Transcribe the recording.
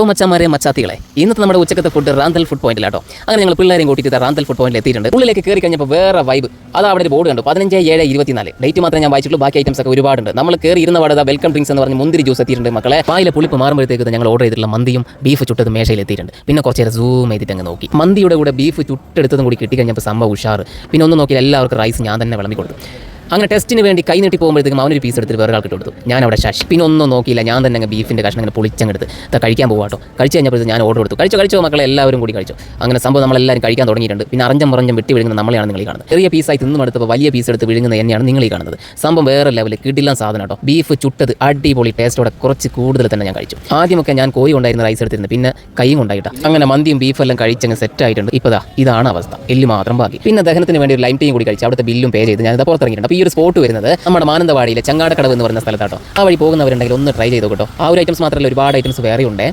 ഓ മച്ചാമാരെ മച്ചാത്തികളെ. ഇന്നത്തെ നമ്മുടെ ഉച്ചക്കത്തെ ഫുഡ് റാന്തൽ ഫുഡ് പോയിന്റിലാട്ടോ അങ്ങനെ ഞങ്ങൾ പിള്ളേരെയും കൂട്ടിയിട്ട് റാന്തൽ ഫുഡ് പോയിന്റിൽ എത്തിയിട്ടുണ്ട്. ഉള്ളിലേക്ക് കയറി കഴിഞ്ഞപ്പോൾ വേറെ വൈബ് അത് അവിടെ ഒരു ബോർഡ് കണ്ടു. പതിനഞ്ച് ഏഴ് ഇരുപത്തിനാല്. ഡേറ്റ് മാത്രമേ ഞാൻ വായിച്ചിട്ടുള്ളൂ. ബാക്കി ഐറ്റംസ് ഒക്കെ ഒരുപാടുണ്ട്. നമ്മൾ കയറി ഇരുന്ന പാടത വെൽക്കം ഡ്രിങ്ക്സ് എന്ന് പറഞ്ഞ് മുന്തിരി ജ്യൂസ് എത്തിയിട്ടുണ്ട് മക്കളെ. പായിലെ പുളിപ്പ് മാറുമ്പോഴത്തേക്ക് ഞങ്ങൾ ഓർഡർ ചെയ്തിട്ടുള്ള മന്തിയും ബീഫ് ചുട്ടത് മേശയിൽ എത്തിയിട്ടുണ്ട്. പിന്നെ കുറച്ച് സൂം ചെയ്തിട്ട് അങ്ങ് നോക്കി. മന്തിയുടെ കൂടെ ബീഫ് ചുട്ടെടുത്തതും കൂടി കിട്ടി കഴിഞ്ഞപ്പോൾ സംഭവം ഉഷാർ പിന്നെ ഒന്ന് നോക്കിയാൽ എല്ലാവർക്കും റൈസ് ഞാൻ തന്നെ വിളമ്പി കൊടുത്തു. അങ്ങനെ ടെസ്റ്റിന് വേണ്ടി കൈ നീട്ടി പോകുമ്പോഴത്തേക്കും അവനൊരു പീസ് എടുത്തിട്ട് വേറെ ആൾക്ക് കൊടുത്തു. ഞാൻ അവിടെ ശശി. പിന്നെ ഒന്നും നോക്കിയില്ല. ഞാൻ തന്നെ അങ്ങ് ബീഫിന്റെ കഷ്ണം ഇങ്ങനെ പൊളിച്ചങ്ങെടുത്ത്. അത് കഴിക്കാൻ പോകാട്ടോ കഴിച്ച് കഴിഞ്ഞപ്പോഴത്തേക്ക് ഞാൻ ഓർഡർ കൊടുത്തു. കഴിച്ചോ കഴിച്ചോ മക്കളെ എല്ലാവരും കൂടി കഴിച്ചു. അങ്ങനെ സംഭവം നമ്മളെല്ലാവരും കഴിക്കാൻ തുടങ്ങിയിട്ടുണ്ട്. പിന്നെ അറിഞ്ഞം മറഞ്ഞം വെട്ടി വിഴുങ്ങുന്ന നമ്മളെയാണ് നിങ്ങൾ കാണുന്നത്. ചെറിയ പീസായി തിന്നും എടുത്തപ്പോൾ വലിയ പീസ് എടുത്ത് വിഴുങ്ങുന്നത് എന്നെയാണ് നിങ്ങൾ ഈ കാണുന്നത്. സംഭവം വേറെ ലെവലിൽ കിടില്ല സാധനം കേട്ടോ ബീഫ് ചുട്ടത് അടിപൊളി ടേസ്റ്റോടെ കുറച്ച് കൂടുതൽ തന്നെ ഞാൻ കഴിച്ചു. ആദ്യമൊക്കെ ഞാൻ കോഴി ഉണ്ടായിരുന്ന റൈസ് എടുത്തിരുന്നു. പിന്നെ കൈയും ഉണ്ടായിട്ടാ അങ്ങനെ മന്തിയും ബീഫും എല്ലാം കഴിച്ചങ്ങ് സെറ്റ് ആയിട്ടുണ്ട്. ഇപ്പോൾ ഇതാണ് അവസ്ഥ. എല്ല് മാത്രം ബാക്കി. പിന്നെ ദഹനത്തിന് വേണ്ടി ഒരു ലൈം ടീം കൂടി കഴിച്ചു അവിടുത്തെ ബില്ലും പേ ചെയ്ത് ഞാൻ പുറത്തിറങ്ങിയിട്ടുണ്ട്. ഈ ഒരു സ്പോട്ട് വരുന്നത് നമ്മുടെ മാനന്തവാടിയിലെ ചങ്ങാടക്കടവ് എന്ന് പറയുന്ന സ്ഥലത്താട്ടോ. ആ വഴി പോകുന്നവരുണ്ടെങ്കിൽ ഒന്ന് ട്രൈ ചെയ്തു കേട്ടോ ആ ഒരു ഐറ്റംസ് മാത്രമല്ല ഒരുപാട് ഐറ്റംസ് വേറെ ഉണ്ട്